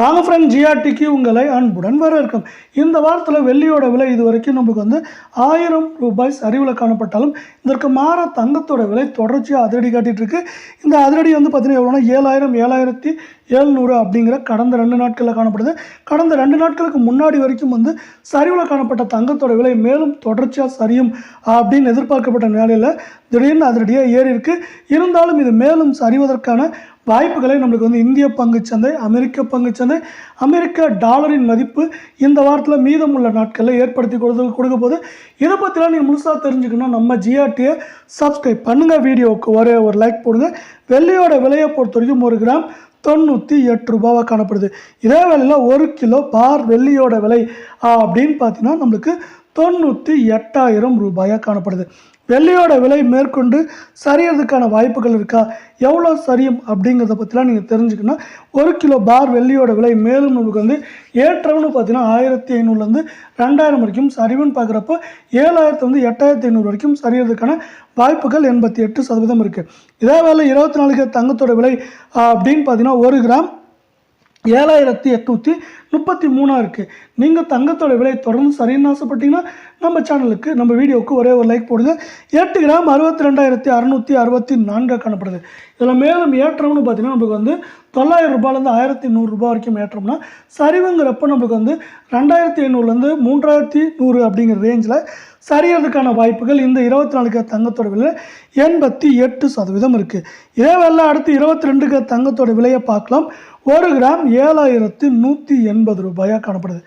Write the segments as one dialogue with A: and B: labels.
A: வாங்க ஃப்ரெண்ட் ஜிஆர்டிக்கு உங்களை அன்புடன் வரவேற்கும். இந்த வாரத்தில் வெள்ளியோட விலை இது வரைக்கும் நமக்கு வந்து ஆயிரம் ரூபாய் சரிவில் காணப்பட்டாலும் இதற்கு மாற தங்கத்தோட விலை தொடர்ச்சியாக அதிரடி காட்டிகிட்டு இருக்கு. இந்த அதிரடி வந்து பார்த்தீங்கன்னா எவ்வளோனா ஏழாயிரம் ஏழாயிரத்தி ஏழ்நூறு அப்படிங்கிற கடந்த ரெண்டு நாட்களில் காணப்படுது. கடந்த ரெண்டு நாட்களுக்கு முன்னாடி வரைக்கும் வந்து சரிவில் காணப்பட்ட தங்கத்தோட விலை மேலும் தொடர்ச்சியாக சரியும் அப்படின்னு எதிர்பார்க்கப்பட்ட நிலையில் திடீர்னு அதிரடியாக ஏறி இருக்குது இருந்தாலும் இது மேலும் சரிவதற்கான வாய்ப்புகளை நம்மளுக்கு வந்து இந்திய பங்குச்சந்தை அமெரிக்க பங்குச்சந்தை அமெரிக்க டாலரின் மதிப்பு இந்த வாரத்தில் மீதமுள்ள நாட்களில் ஏற்படுத்தி கொடுத்து கொடுக்க போது இதை பற்றிலாம் நீங்கள் முழுசாக தெரிஞ்சுக்கணும் நம்ம ஜிஆர்டியை சப்ஸ்கிரைப் பண்ணுங்கள் வீடியோவுக்கு. ஒரே ஒரு லைக் போடுங்க. வெள்ளையோட விலையை பொறுத்த வரைக்கும் ஒரு கிராம் தொண்ணூற்றி எட்டு ரூபாவாக காணப்படுது. இதே வேலையில் ஒரு கிலோ பார் வெள்ளியோட விலை அப்படின்னு பார்த்தீங்கன்னா நம்மளுக்கு தொண்ணூற்றி எட்டாயிரம் ரூபாயாக காணப்படுது. வெள்ளியோட விலை மேற்கொண்டு சரியறதுக்கான வாய்ப்புகள் இருக்கா? எவ்வளோ சரியும் அப்படிங்கிறத பற்றிலாம் நீங்கள் தெரிஞ்சுக்கணும். ஒரு கிலோ பார் வெள்ளியோட விலை மேலும் நமக்கு வந்து ஏற்றம்னு பார்த்தீங்கன்னா ஆயிரத்தி ஐநூறுலேருந்து ரெண்டாயிரம் வரைக்கும் சரிவுன்னு பார்க்குறப்போ ஏழாயிரத்து வந்து எட்டாயிரத்தி ஐநூறு வரைக்கும் சரியறதுக்கான வாய்ப்புகள் எண்பத்தி எட்டு சதவீதம் இருக்குது இதே வேலை இருபத்தி நாலுக்கு தங்கத்தோட விலை அப்படின்னு பார்த்தீங்கன்னா ஒரு கிராம் ஏழாயிரத்தி எட்நூற்றி முப்பத்தி மூணாக இருக்குது நீங்கள் தங்கத்தோட விலை தொடர்ந்து சரின்னு ஆசைப்பட்டீங்கன்னா நம்ம சேனலுக்கு நம்ம வீடியோவுக்கு ஒரே ஒரு லைக் போடுங்க. எட்டு கிராம் அறுபத்தி ரெண்டாயிரத்தி அறநூற்றி அறுபத்தி நான்காக காணப்படுது. இதில் மேலும் ஏற்றம்னு பார்த்தீங்கன்னா நமக்கு வந்து தொள்ளாயிரம் ரூபாயிலேருந்து ஆயிரத்தி நூறுரூபா வரைக்கும் ஏற்றம்னா சரிவுங்கிறப்ப நமக்கு வந்து ரெண்டாயிரத்தி ஐநூறுலேருந்து மூன்றாயிரத்தி நூறு அப்படிங்கிற ரேஞ்சில் சரியறதுக்கான வாய்ப்புகள் இந்த இருபத்தி நாலுக்கு தங்கத்தோட விலை எண்பத்தி எட்டு சதவீதம் இருக்குது இதே வேலை அடுத்து இருபத்தி ரெண்டுக்கு தங்கத்தோட விலையை பார்க்கலாம். ஒரு கிராம் ஏழாயிரத்து நூற்றி எண்பது எண்பது ரூபாயாக காணப்படுது.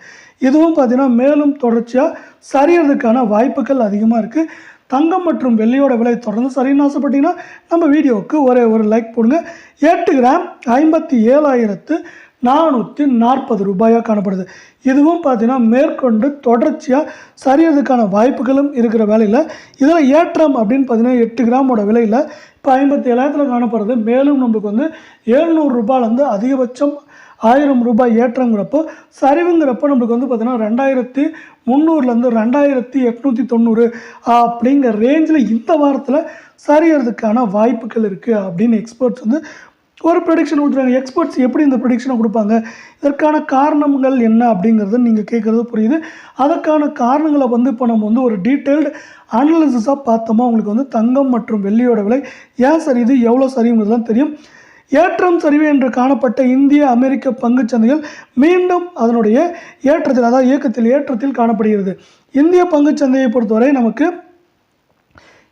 A: இதுவும் பார்த்தீங்கன்னா மேலும் தொடர்ச்சியாக சரியறதுக்கான வாய்ப்புகள் அதிகமாக இருக்குது தங்கம் மற்றும் வெள்ளியோட விலை தொடர்ந்து சரின்னு ஆசைப்பட்டீங்கன்னா நம்ம வீடியோவுக்கு ஒரே ஒரு லைக் போடுங்க. எட்டு கிராம் ஐம்பத்தி ஏழாயிரத்து நானூற்றி நாற்பது ரூபாயாக காணப்படுது. இதுவும் பார்த்தீங்கன்னா மேற்கொண்டு தொடர்ச்சியாக சரியறதுக்கான வாய்ப்புகளும் இருக்கிற வேலையில். இதில் ஏற்றம் அப்படின்னு பார்த்தீங்கன்னா எட்டு கிராமோட விலையில் இப்போ ஐம்பத்தி ஏழாயிரத்தில் காணப்படுறது மேலும் நமக்கு வந்து எழுநூறு ரூபாயிலேருந்து அதிகபட்சம் ஆயிரம் ரூபாய் ஏற்றங்கிறப்போ சரிவுங்கிறப்போ நம்மளுக்கு வந்து பார்த்தீங்கன்னா ரெண்டாயிரத்தி முந்நூறுலேருந்து ரெண்டாயிரத்தி எட்நூற்றி தொண்ணூறு அப்படிங்கிற ரேஞ்சில் இந்த வாரத்தில் சரியறதுக்கான வாய்ப்புகள் இருக்குது அப்படின்னு எக்ஸ்பர்ட்ஸ் வந்து ஒரு ப்ரொடிக்ஷன் கொடுத்துருக்காங்க. எக்ஸ்பர்ட்ஸ் எப்படி இந்த ப்ரொடிக்ஷனை கொடுப்பாங்க? இதற்கான காரணங்கள் என்ன அப்படிங்கிறது நீங்கள் கேட்குறது புரியுது. அதற்கான காரணங்களை வந்து இப்போ நம்ம வந்து ஒரு டீட்டெயில்டு அனாலிசிஸாக பார்த்தோமா? உங்களுக்கு வந்து தங்கம் மற்றும் வெள்ளியோட விலை ஏன் சரி இது எவ்வளோ சரிங்கிறதுலாம் தெரியும். ஏற்றம் சரிவு என்று காணப்பட்ட இந்திய அமெரிக்க பங்குச் சந்தைகள் மீண்டும் அதனுடைய ஏற்றத்தில் அதாவது இயக்கத்தில் ஏற்றத்தில் காணப்படுகிறது. இந்திய பங்குச் சந்தையை பொறுத்தவரை நமக்கு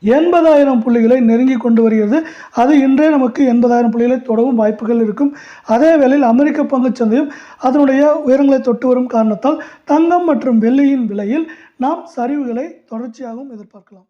A: எண்பதாயிரம் புள்ளிகளை நெருங்கி கொண்டு வருகிறது. அது இன்றே நமக்கு எண்பதாயிரம் புள்ளிகளை தொடவும் வாய்ப்புகள் இருக்கும். அதே வேளையில் அமெரிக்க பங்குச் சந்தையும் அதனுடைய உயரங்களை தொட்டு வரும் காரணத்தால் தங்கம் மற்றும் வெள்ளியின் விலையில் நாம் சரிவுகளை தொடர்ச்சியாகவும் எதிர்பார்க்கலாம்.